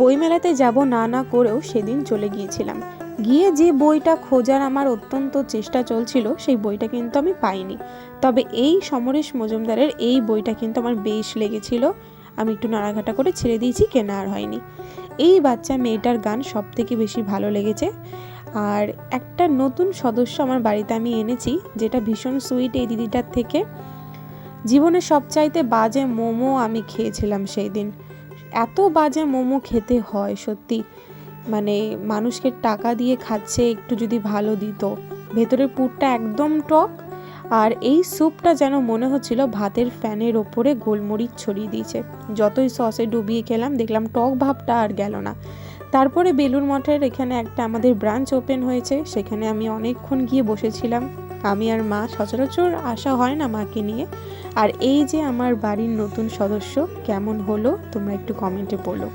বইমেলাতে যাব না না করেও সেদিন চলে গিয়েছিলাম। গিয়ে যে বইটা খোঁজার আমার অত্যন্ত চেষ্টা চলছিল, সেই বইটা কিন্তু আমি পাইনি। তবে এই সমরেশ মজুমদারের এই বইটা কিন্তু আমার বেশ লেগেছিল। আমি একটু নাড়াঘাটা করে ছেড়ে দিয়েছি, কেনা আর হয়নি। এই বাচ্চা মেয়েটার গান সব থেকে বেশি ভালো লেগেছে। আর একটা নতুন সদস্য আমার বাড়িতে আমি এনেছি, যেটা ভীষণ সুইট এই দিদিটার থেকে। জীবনে সবচাইতে বাজে মোমো আমি খেয়েছিলাম সেই দিন। এত বাজে মোমো খেতে হয় সত্যি। মানে মানুষকে টাকা দিয়ে খাচ্ছে, একটু যদি ভালো দিত। ভেতরের পুরটা একদম টক, আর এই স্যুপটা যেন মনে হচ্ছিল ভাতের ফ্যানের ওপরে গোলমরিচ ছড়িয়ে দিয়েছে। যতই সসে ডুবিয়ে খেলাম, দেখলাম টক ভাবটা আর গেল না। তারপরে বেলুর মঠের এখানে একটা আমাদের ব্রাঞ্চ ওপেন হয়েছে, সেখানে আমি অনেকক্ষণ গিয়ে বসেছিলাম। আমি আর মা সচরাচর আসা হয় না মাকে নিয়ে। আর এই যে আমার বাড়ির নতুন সদস্য, কেমন হলো? তোমরা একটু কমেন্টে বলো।